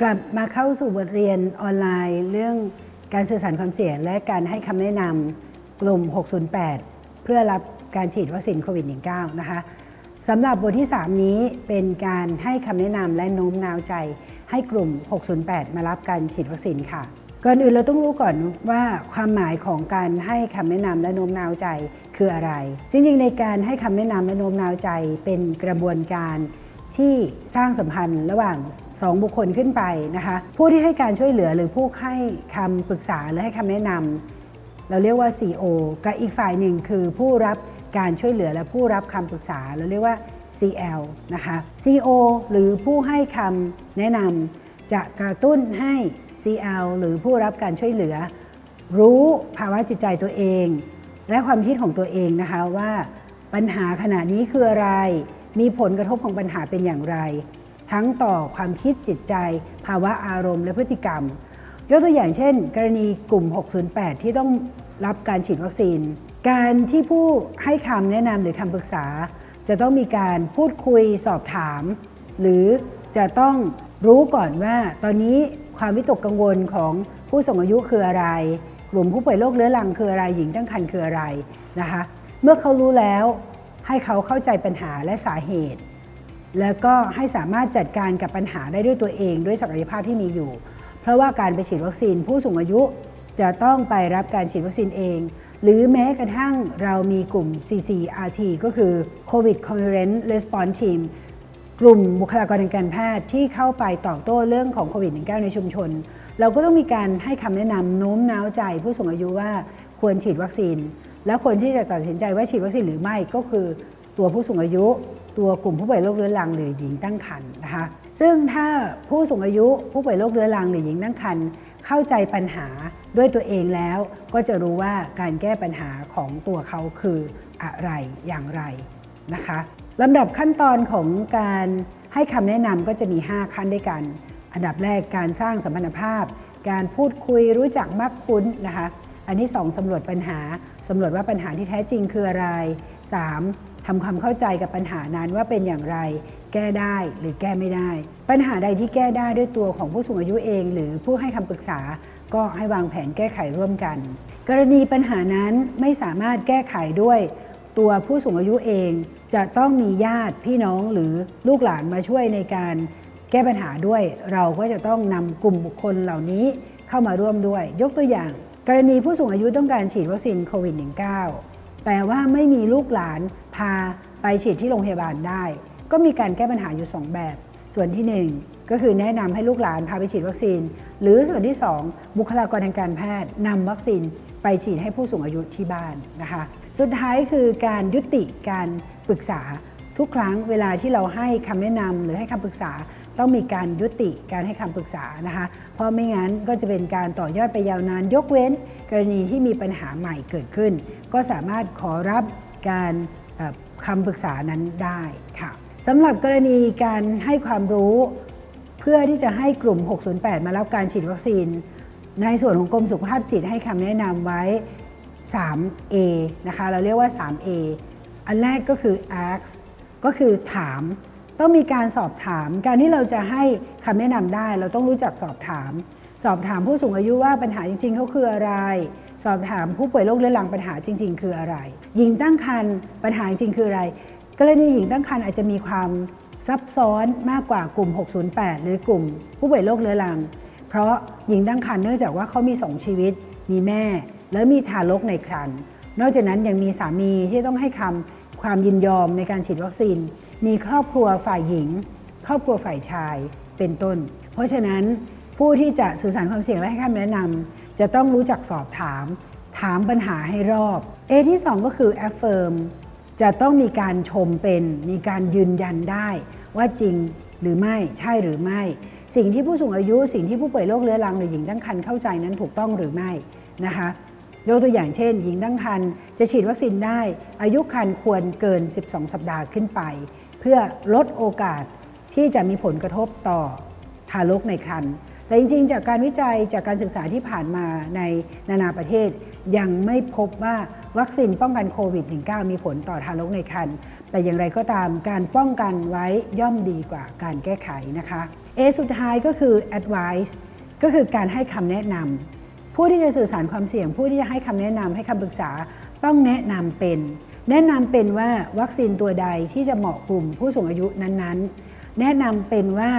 กลับมาเข้าสู่บทเรียนออนไลน์ เรื่องการสื่อสารความเสี่ยง และการให้คำแนะนำกลุ่ม 608 เพื่อรับการฉีดวัคซีนโควิด -19 นะคะสำหรับบทที่ 3 นี้เป็นการให้คำแนะนำและโน้มน้าวใจ ให้กลุ่ม 608 มารับการฉีดวัคซีนค่ะ ก่อนอื่นเราต้องรู้ก่อนว่าความหมายของการให้คำแนะนำและโน้มน้าวใจคืออะไร จริงๆ ในการให้คำแนะนำและโน้มน้าวใจเป็นกระบวนการ ที่สร้างสัมพันธ์ระหว่าง 2 บุคคลขึ้นไปนะคะ ผู้ที่ให้การช่วยเหลือหรือผู้ให้คำปรึกษาหรือให้คำแนะนำเราเรียกว่า CO กับอีกฝ่ายหนึ่งคือผู้รับการช่วยเหลือและผู้รับคำปรึกษาเราเรียกว่า CL นะคะ CO หรือผู้ให้คำแนะนำจะกระตุ้นให้ CL หรือผู้รับการช่วยเหลือ รู้ภาวะจิตใจตัวเอง และความคิดของตัวเองนะคะว่าปัญหาขณะนี้คืออะไร มีผลกระทบของปัญหาเป็นอย่างไร ทั้งต่อความคิดจิตใจ ภาวะอารมณ์และพฤติกรรม ยกตัวอย่างเช่น กรณีกลุ่ม 608 ที่ต้องรับการฉีดวัคซีน การที่ผู้ให้คำแนะนำหรือคำปรึกษา จะต้องมีการพูดคุยสอบถาม หรือจะต้องรู้ก่อนว่าตอนนี้ความวิตกกังวลของผู้สูงอายุคืออะไร กลุ่มผู้ป่วยโรคเรื้อรังคืออะไรหญิงตั้งครรภ์คืออะไรนะคะ เมื่อเขารู้แล้ว ให้เขาเข้าใจปัญหาและสาเหตุ แล้วก็ให้สามารถจัดการกับปัญหาได้ด้วยตัวเองด้วยศักยภาพที่มีอยู่ เพราะว่าการไปฉีดวัคซีนผู้สูงอายุจะต้องไปรับการฉีดวัคซีนเอง หรือแม้กระทั่งเรามีกลุ่ม CCRT ก็คือ COVID Concurrent Response Team กลุ่มบุคลากรทางการแพทย์ที่เข้าไปตอบโต้เรื่องของโควิด -19 ในชุมชน เราก็ต้องมีการให้คำแนะนำโน้มน้าวใจผู้สูงอายุว่าควรฉีดวัคซีน แล้วคนที่จะตัดสินใจว่าฉีดวัคซีนหรือไม่ก็คือตัวผู้สูงอายุ ตัวกลุ่มผู้ป่วยโรคเรื้อรังหรือหญิงตั้งครรภ์นะคะซึ่งถ้าผู้สูงอายุผู้ป่วยโรคเรื้อรังหรือหญิงตั้งครรภ์เข้าใจปัญหาด้วยตัวเองแล้ว ก็จะรู้ว่าการแก้ปัญหาของตัวเขาคืออะไรอย่างไรนะคะลำดับขั้นตอนของการให้คำแนะนำก็จะมี 5 ขั้นด้วยกัน อันดับแรกการสร้างสัมพันธภาพ การพูดคุยรู้จักมักคุ้นนะคะ อันที่2สำรวจปัญหาสำรวจว่าปัญหาที่แท้จริงคืออะไร 3. ทำความเข้าใจกับปัญหานั้นว่าเป็นอย่างไร แก้ได้หรือแก้ไม่ได้ ปัญหาใดที่แก้ได้ด้วยตัวของผู้สูงอายุเอง หรือผู้ให้คำปรึกษาก็ให้วางแผนแก้ไขร่วมกัน กรณีปัญหานั้นไม่สามารถแก้ไขด้วยตัวผู้สูงอายุเองจะต้องมีญาติพี่น้องหรือลูกหลานมาช่วยในการแก้ปัญหาด้วย เราก็จะต้องนำกลุ่มบุคคลเหล่านี้เข้ามาร่วมด้วย ยกตัวอย่าง กรณีผู้สูงอายุต้องการฉีดวัคซีนโควิด -19 แต่ว่าไม่มีลูกหลานพาไปฉีดที่โรงพยาบาลได้ ก็มีการแก้ปัญหาอยู่ 2 แบบ ส่วนที่ 1 ก็คือแนะนำให้ลูกหลานพาไปฉีดวัคซีน หรือส่วนที่ 2 บุคลากรทางการแพทย์นำวัคซีนไปฉีดให้ผู้สูงอายุที่บ้านนะคะ สุดท้ายคือการยุติการปรึกษาทุกครั้งเวลาที่เราให้คำแนะนำหรือให้คำปรึกษาต้องมีการยุติการให้คำปรึกษานะคะ เพราะไม่งั้นก็จะเป็นการต่อยอดไปยาวนาน ยกเว้น กรณีที่มีปัญหาใหม่เกิดขึ้น ก็สามารถขอรับการคำปรึกษานั้นได้ค่ะสำหรับกรณีการให้ความรู้ เพื่อที่จะให้กลุ่ม 608 มารับการฉีดวัคซีน ในส่วนของกรมสุขภาพจิตให้คำแนะนำไว้ 3A นะคะ เราเรียกว่า 3A อันแรกก็คือ ask ก็คือถาม ต้องมีการสอบถาม การที่เราจะให้คำแนะนำได้ เราต้องรู้จักสอบถาม สอบถามผู้สูงอายุว่าปัญหาจริงๆเขาคืออะไร สอบถามผู้ป่วยโรคเรื้อรังปัญหาจริง ๆ คืออะไรหญิงตั้งครรภ์ปัญหาจริงคืออะไรกรณีหญิงตั้งครรภ์อาจจะมีความซับซ้อนมากกว่ากลุ่ม 608 หรือกลุ่ม ผู้ป่วยโรคเรื้อรัง เพราะหญิงตั้งครรภ์เนื่องจากว่าเขามีสองชีวิต มีแม่ แล้วมีทารกในครรภ์นอกจากนั้นยังมีสามีที่ต้องให้คำความยินยอมในการฉีดวัคซีน มีครอบครัวฝ่ายหญิง ครอบครัวฝ่ายชายเป็นต้น เพราะฉะนั้นผู้ที่จะสื่อสารความเสี่ยงและให้คำแนะนำจะต้องรู้จักสอบถาม ถามปัญหาให้รอบ A ที่ 2 ก็คือ affirm จะต้องมีการชมเป็น มีการยืนยันได้ ว่าจริงหรือไม่ใช่หรือไม่ สิ่งที่ผู้สูงอายุ สิ่งที่ผู้ป่วยโรคเรื้อรังหรือหญิงตั้งครรภ์เข้าใจนั้นถูกต้องหรือไม่นะคะยกตัวอย่างเช่น หญิงตั้งครรภ์จะฉีดวัคซีนได้ อายุครรภ์ควรเกิน 12 สัปดาห์ขึ้นไป เพื่อลดโอกาสที่จะมีผลกระทบต่อทารกในครรภ์แต่จริง ๆ จากการวิจัยจากการศึกษาที่ผ่านมาในนานาประเทศ ยังไม่พบว่าวัคซีนป้องกันโควิด -19 มีผลต่อทารกในครรภ์แต่อย่างไรก็ตามการป้องกันไว้ย่อมดีกว่าการแก้ไขนะคะ A สุดท้ายก็คือ advice ก็คือการให้คำแนะนำผู้ที่จะสื่อสารความเสี่ยง ผู้ที่จะให้คำแนะนำให้คำปรึกษาต้องแนะนำเป็น แนะนำเป็นว่าวัคซีนตัวใดที่จะเหมาะกลุ่มผู้สูงอายุนั้นๆ แนะนำเป็นว่า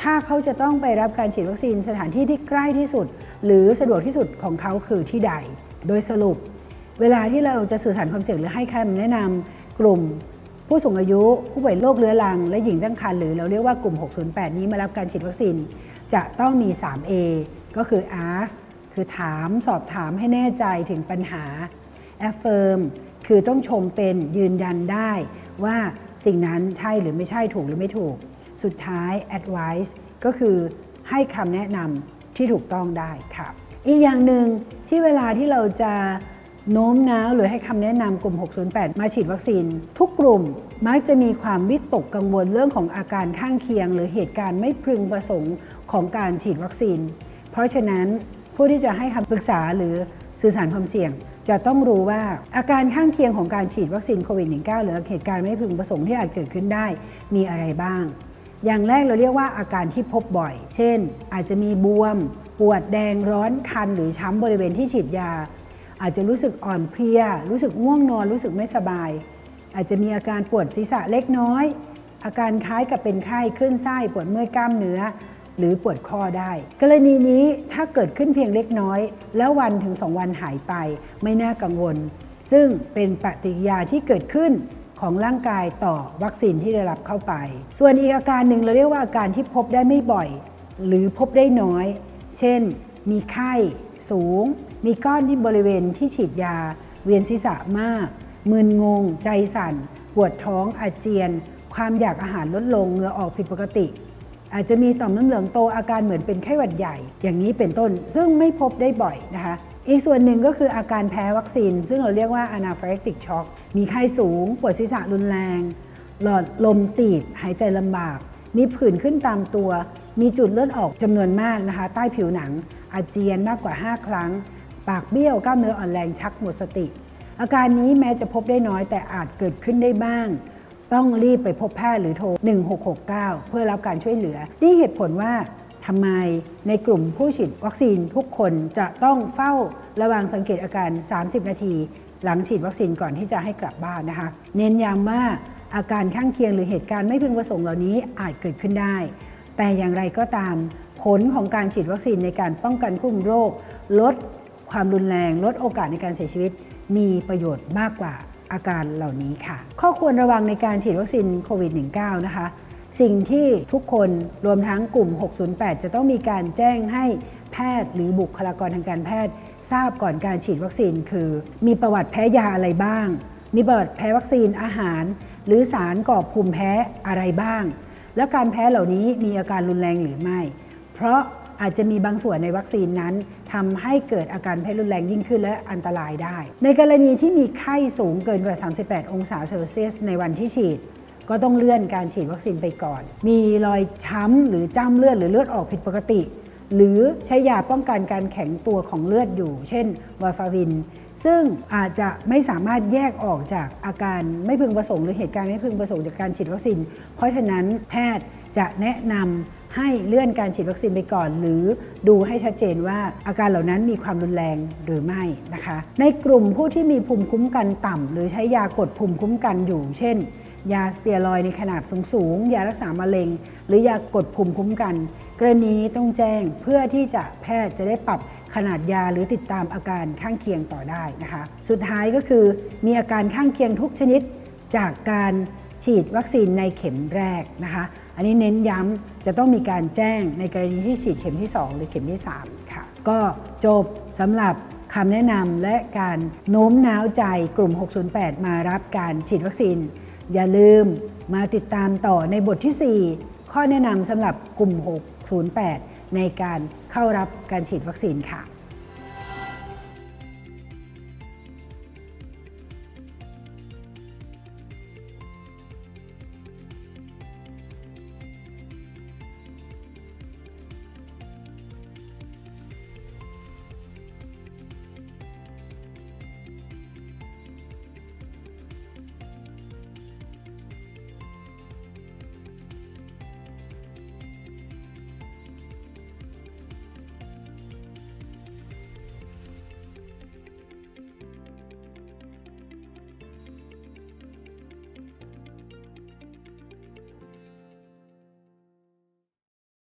ถ้าเขาจะต้องไปรับการฉีดวัคซีนสถานที่ที่ใกล้ที่สุด หรือสะดวกที่สุดของเขาคือที่ใด โดยสรุป เวลาที่เราจะสื่อสารความเสี่ยงหรือให้คำแนะนำกลุ่มผู้สูงอายุ ผู้ป่วยโรคเรื้อรัง และหญิงตั้งครรภ์หรือเราเรียกว่ากลุ่ม 608 นี้มารับการฉีดวัคซีนจะต้องมี 3A ก็คือ ask คือถามสอบถามให้แน่ใจถึงปัญหา affirm คือต้องชมเป็นยืนยันได้ว่าสิ่งนั้นใช่หรือไม่ใช่ถูกหรือไม่ถูก สุดท้าย advice ก็คือให้คำแนะนำที่ถูกต้องได้ครับอีกอย่างหนึ่งที่เวลาที่เราจะโน้มน้าวหรือให้คำแนะนำกลุ่ม 608 มาฉีดวัคซีน ทุกกลุ่มมักจะมีความวิตกกังวลเรื่องของอาการข้างเคียง หรือเหตุการณ์ไม่พึงประสงค์ของการฉีดวัคซีน เพราะฉะนั้นผู้ที่จะให้คำปรึกษาหรือสื่อสารความเสี่ยง จะต้องรู้ว่าอาการข้างเคียงของการฉีดวัคซีนโควิด -19 หรือเหตุการณ์ไม่พึงประสงค์ที่อาจเกิดขึ้นได้มีอะไรบ้าง อย่างแรกเราเรียกว่าอาการที่พบบ่อย เช่น อาจจะมีบวม ปวดแดงร้อนคันหรือช้ำบริเวณที่ฉีดยา อาจจะรู้สึกอ่อนเพลีย รู้สึกง่วงนอนรู้สึกไม่สบาย อาจจะมีอาการปวดศีรษะเล็กน้อย อาการคล้ายกับเป็นไข้ขึ้นไส้ปวดเมื่อยกล้ามเนื้อ หรือปวดคอได้ กรณีนี้ถ้าเกิดขึ้นเพียงเล็กน้อย แล้ววันถึง 2 วันหายไปไม่น่ากังวล ซึ่งเป็นปฏิกิริยาที่เกิดขึ้นของร่างกายต่อวัคซีนที่ได้รับเข้าไป ส่วนอีกอาการหนึ่งเราเรียกว่าอาการที่พบได้ไม่บ่อย หรือพบได้น้อย เช่น มีไข้สูง มีก้อนที่บริเวณที่ฉีดยา เวียนศีรษะมาก มึนงง ใจสั่น ปวดท้องอาเจียน ความอยากอาหารลดลงเหงื่อออกผิดปกติ อาจจะมีต่อมน้ำเหลืองโตอาการเหมือนเป็นไข้หวัดใหญ่ อย่างนี้เป็นต้น ซึ่งไม่พบได้บ่อยนะคะ อีกส่วนหนึ่งก็คืออาการแพ้วัคซีน ซึ่งเราเรียกว่า anaphylactic shock มีไข้สูง ปวดศีรษะรุนแรง หลอดลมตีบ หายใจลำบาก มีผื่นขึ้นตามตัว มีจุดเลือดออกจำนวนมากนะคะ ใต้ผิวหนัง อาเจียนมากกว่า 5 ครั้ง ปากเบี้ยวกล้ามเนื้ออ่อนแรงชักหมดสติ อาการนี้แม้จะพบได้น้อยแต่อาจเกิดขึ้นได้บ้าง ต้องรีบไปพบแพทย์หรือโทร 1669 เพื่อรับการช่วยเหลือ นี่เหตุผลว่าทำไมในกลุ่มผู้ฉีดวัคซีนทุกคนจะต้องเฝ้าระวังสังเกตอาการ 30 นาที หลังฉีดวัคซีนก่อนที่จะให้กลับบ้านนะคะ เน้นย้ำว่าอาการข้างเคียงหรือเหตุการณ์ไม่พึงประสงค์เหล่านี้อาจเกิดขึ้นได้ แต่อย่างไรก็ตาม ผลของการฉีดวัคซีนในการป้องกันควบคุมโรค ลดความรุนแรง ลดโอกาสในการเสียชีวิต มีประโยชน์มากกว่า อาการเหล่านี้ค่ะ ข้อควรระวังในการฉีดวัคซีนโควิด -19 นะคะ สิ่งที่ทุกคนรวมทั้งกลุ่ม 608 จะต้องมีการแจ้งให้แพทย์หรือบุคลากรทางการแพทย์ ทราบก่อนการฉีดวัคซีนคือ มีประวัติแพ้ยาอะไรบ้าง มีประวัติแพ้วัคซีนอาหาร หรือสารก่อภูมิแพ้อะไรบ้าง แล้วการแพ้เหล่านี้มีอาการรุนแรงหรือไม่ เพราะ อาจจะมีบางส่วนในวัคซีนนั้นทำให้เกิดอาการแพ้รุนแรงยิ่งขึ้นและอันตรายได้ ในกรณีที่มีไข้สูงเกินกว่า 38 องศาเซลเซียสในวันที่ฉีดก็ต้องเลื่อนการฉีดวัคซีนไปก่อน มีรอยช้ำหรือจ้ำเลือดหรือเลือดออกผิดปกติ หรือใช้ยาป้องกันการแข็งตัวของเลือดอยู่ เช่นวาฟาวิน ซึ่งอาจจะไม่สามารถแยกออกจากอาการไม่พึงประสงค์หรือเหตุการณ์ไม่พึงประสงค์จากการฉีดวัคซีน เพราะฉะนั้นแพทย์จะแนะนำ ให้เลื่อนการฉีดวัคซีนไปก่อน หรือดูให้ชัดเจนว่าอาการเหล่านั้นมีความรุนแรงหรือไม่นะคะ ในกลุ่มผู้ที่มีภูมิคุ้มกันต่ำหรือใช้ยากดภูมิคุ้มกันอยู่ เช่น ยาสเตียรอยในขนาดสูงๆยารักษามะเร็ง หรือยากดภูมิคุ้มกัน กรณีนี้ต้องแจ้งเพื่อที่จะแพทย์จะได้ปรับขนาดยาหรือติดตามอาการข้างเคียงต่อได้นะคะ สุดท้ายก็คือมีอาการข้างเคียงทุกชนิดจากการฉีดวัคซีนในเข็มแรกนะคะ อันนี้เน้นย้ำจะต้องมีการแจ้งในกรณีที่ฉีดเข็มที่ 2 หรือเข็มที่ 3 ค่ะ ก็จบสำหรับคำแนะนำและการโน้มน้าวใจกลุ่ม 608 มารับการฉีดวัคซีน อย่าลืมมาติดตามต่อในบทที่ 4 ข้อแนะนำสำหรับกลุ่ม 608 ในการเข้ารับการฉีดวัคซีนค่ะ